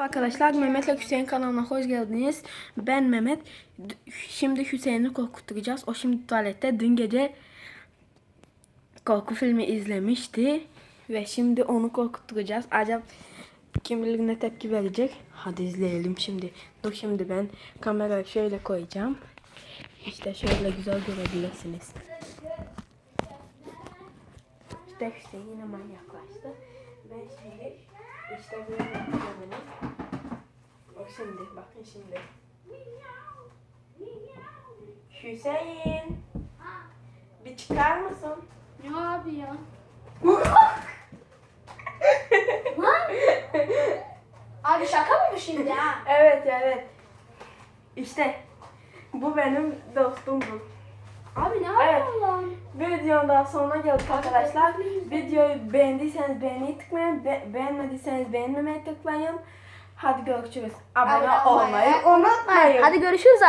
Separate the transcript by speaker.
Speaker 1: Merhaba arkadaşlar, Mehmet'le Hüseyin kanalına hoş geldiniz. Ben Mehmet. Şimdi Hüseyin'i korkutacağız. O şimdi tuvalette. Dün gece korku filmi izlemişti. Ve şimdi onu korkutacağız. Acaba kim bilir ne tepki verecek. Hadi izleyelim şimdi. Dur şimdi ben kamerayı şöyle koyacağım. İşte şöyle güzel görebilirsiniz. İşte Hüseyin hemen yaklaştı. Ben şimdi işte böyle şimdi, bakın şimdi. Hüseyin. Bir çıkar mısın?
Speaker 2: Ne abi ya? Abi şaka mı bu şimdi ha?
Speaker 1: evet, evet. İşte bu benim dostumdur.
Speaker 2: Abi ne
Speaker 1: Evet.
Speaker 2: yapıyorsun lan?
Speaker 1: Videonun daha sonuna geldik arkadaşlar. Videoyu beğendiyseniz beğenmeyi tıklayın. Be- beğenmediyseniz beğenmemeyi tıklayın. Hadi görüşürüz. Abone
Speaker 2: Abone olmayı
Speaker 1: olmayı unutmayın.
Speaker 2: Hadi görüşürüz